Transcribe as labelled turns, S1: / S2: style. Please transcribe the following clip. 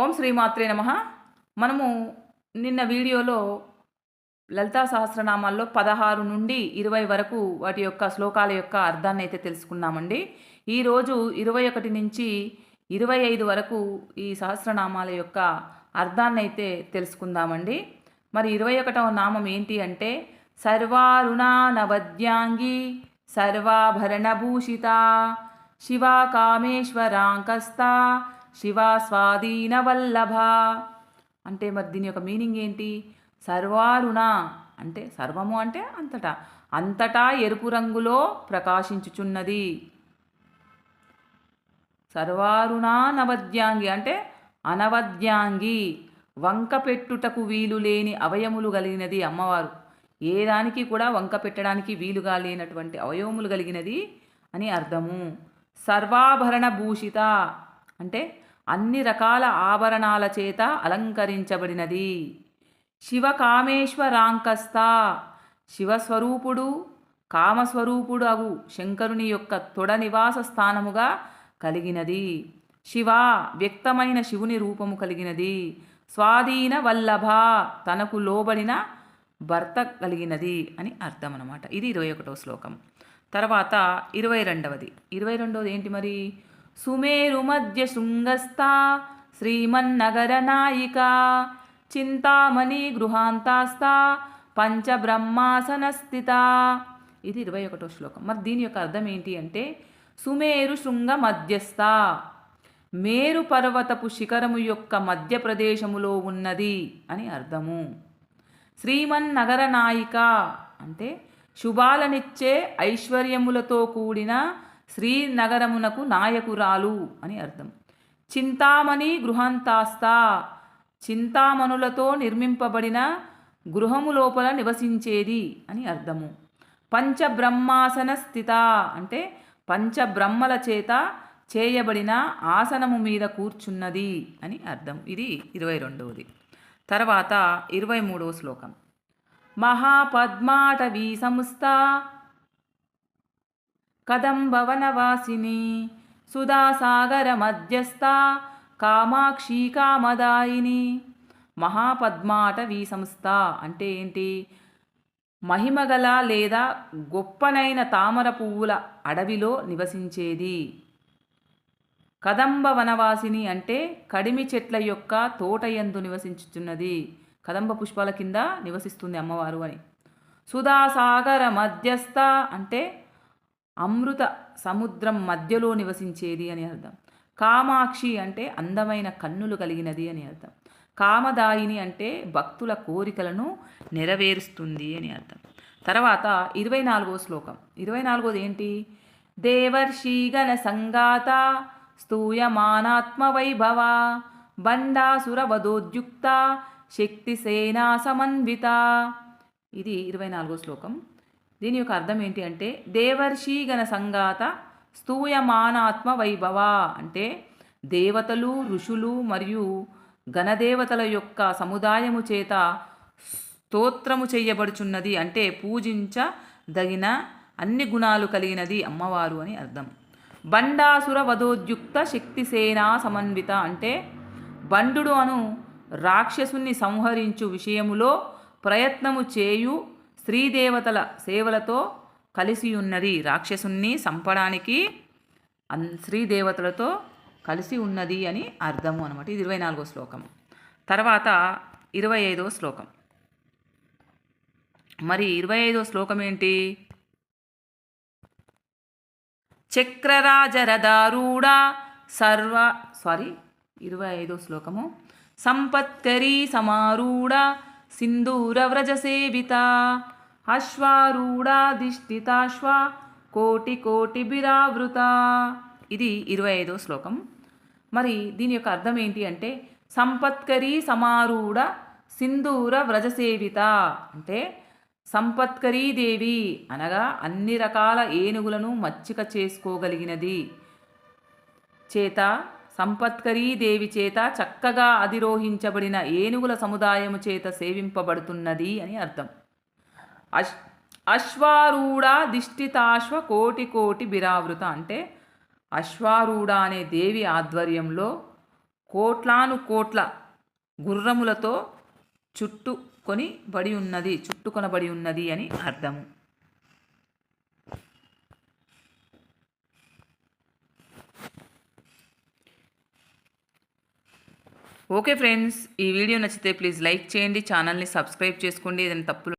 S1: ఓం శ్రీమాత్రే నమ. మనము నిన్న వీడియోలో లలితా సహస్రనామాల్లో పదహారు నుండి ఇరవై వరకు వాటి యొక్క శ్లోకాల యొక్క అర్థాన్ని అయితే తెలుసుకున్నామండి. ఈరోజు ఇరవై ఒకటి నుంచి ఇరవై ఐదు వరకు ఈ సహస్రనామాల యొక్క అర్థాన్ని అయితే తెలుసుకుందామండి. మరి ఇరవై ఒకటవ నామం ఏంటి అంటే సర్వారుణానవద్యాంగి సర్వాభరణభూషిత శివా కామేశ్వరాంకస్తా శివ స్వాధీన వల్లభ అంటే మరి దీని యొక్క మీనింగ్ ఏంటి? సర్వారుణ అంటే సర్వము అంటే అంతటా. అంతటా ఎరుపు రంగులో ప్రకాశించుచున్నది. సర్వారుణ నవద్యాంగి అంటే అనవద్యాంగి. వంక పెట్టుటకు వీలు లేని అవయములు కలిగినది అమ్మవారు. ఏ దానికి కూడా వంక పెట్టడానికి వీలుగా లేనటువంటి అవయవములు కలిగినది అని అర్థము. సర్వాభరణ భూషిత అంటే అన్ని రకాల ఆభరణాల చేత అలంకరించబడినది. శివకామేశ్వరాంకస్త శివస్వరూపుడు కామస్వరూపుడు అగు శంకరుని యొక్క తొడ నివాస స్థానముగా కలిగినది. శివ వ్యక్తమైన శివుని రూపము కలిగినది. స్వాధీన వల్లభ తనకు లోబడిన భర్త కలిగినది అని అర్థం అనమాట ఇది ఇరవై ఒకటో శ్లోకం. తర్వాత ఇరవై రెండవది. ఇరవై రెండవది ఏంటి మరి? సుమేరు మధ్య శృంగస్థ శ్రీమన్నగర నాయిక చింతామణి గృహాంతాస్థ పంచబ్రహ్మాసన స్థిత ఇది ఇరవై ఒకటో శ్లోకం. మరి దీని యొక్క అర్థం ఏంటి అంటే సుమేరు శృంగ మధ్యస్థ మేరు పర్వతపు శిఖరము యొక్క మధ్య ప్రదేశములో ఉన్నది అని అర్థము. శ్రీమన్నగర నాయిక అంటే శుభాలనిచ్చే ఐశ్వర్యములతో కూడిన శ్రీనగరమునకు నాయకురాలు అని అర్థం. చింతామణి గృహంతాస్త చింతామణులతో నిర్మింపబడిన గృహము లోపల నివసించేది అని అర్థము. పంచబ్రహ్మాసన స్థిత అంటే పంచబ్రహ్మల చేత చేయబడిన ఆసనము మీద కూర్చున్నది అని అర్థం. ఇది ఇరవై రెండవది. తర్వాత ఇరవై మూడవ శ్లోకం. మహాపద్మాటవీ సంస్థ కదంబవనవాసిని. సుధాసాగర మధ్యస్థ కామాక్షి కామదాయిని. మహాపద్మాటవీ సంస్థ అంటే ఏంటి? మహిమగల లేదా గొప్పనైన తామర పువ్వుల అడవిలో నివసించేది. కదంబ వనవాసిని అంటే కడిమి చెట్ల యొక్క తోటయందు నివసించుచున్నది. కదంబ పుష్పాల కింద నివసిస్తుంది అమ్మవారు అని. సుధాసాగర మధ్యస్థ అంటే అమృత సముద్రం మధ్యలో నివసించేది అని అర్థం. కామాక్షి అంటే అందమైన కన్నులు కలిగినది అని అర్థం. కామదాయిని అంటే భక్తుల కోరికలను నెరవేరుస్తుంది అని అర్థం. తర్వాత ఇరవై నాలుగో శ్లోకం. ఇరవై నాలుగోది ఏంటి? దేవర్షీగణ సంగాత స్తూయమానాత్మ వైభవ బండాసురవధోద్యుక్త శక్తి సేనా సమన్విత. ఇది ఇరవై నాలుగో శ్లోకం. దీని యొక్క అర్థం ఏంటి అంటే దేవర్షిగణ సంగాత స్తూయమానాత్మ వైభవ. అంటే దేవతలు ఋషులు మరియు గణదేవతల యొక్క సముదాయము చేత స్తోత్రము చేయబడుచున్నది. అంటే పూజించదగిన అన్ని గుణాలు కలిగినది అమ్మవారు అని అర్థం. బండాసుర వధోద్యుక్త శక్తిసేనా సమన్విత. అంటే బండుడు అను రాక్షసుని సంహరించు విషయములో ప్రయత్నము చేయు స్త్రీదేవతల సేవలతో కలిసి ఉన్నది రాక్షసుణ్ణి చంపడానికి అన్ స్త్రీదేవతలతో కలిసి ఉన్నది అని అర్థము అనమాట ఇది ఇరవై నాలుగో శ్లోకం. తర్వాత ఇరవై ఐదో శ్లోకం. మరి ఇరవై ఐదో శ్లోకం ఏంటి? చక్రరాజరదారూఢ సర్వ సారీ ఇరవై ఐదో శ్లోకము. సంపత్కరీ సమారూఢ సింధూర వ్రజ సేవిత అశ్వారూఢాధిష్ఠితాశ్వ కోటి కోటి బిరావృత. ఇది ఇరవై ఐదో శ్లోకం. మరి దీని యొక్క అర్థం ఏంటి అంటే సంపత్కరీ సమారూఢ సింధూర వ్రజసేవిత. అంటే సంపత్కరీ దేవి అనగా అన్ని రకాల ఏనుగులను మచ్చిక చేసుకోగలిగినది. చేత సంపత్కరీ దేవి చేత చక్కగా అధిరోహించబడిన ఏనుగుల సముదాయము చేత సేవింపబడుతున్నది అని అర్థం. అశ్ అశ్వారూఢ దిష్టితాశ్వ కోటి కోటి బిరావృత అంటే అశ్వారూఢ అనే దేవి ఆధ్వర్యంలో కోట్లాను కోట్ల గుర్రములతో చుట్టుకొని బడి ఉన్నది చుట్టుకొనబడి ఉన్నది అని అర్థము. ఓకే ఫ్రెండ్స్ ఈ వీడియో నచ్చితే ప్లీజ్ లైక్ చేయండి ఛానల్ని సబ్స్క్రైబ్ చేసుకోండి ఏదైనా తప్పులు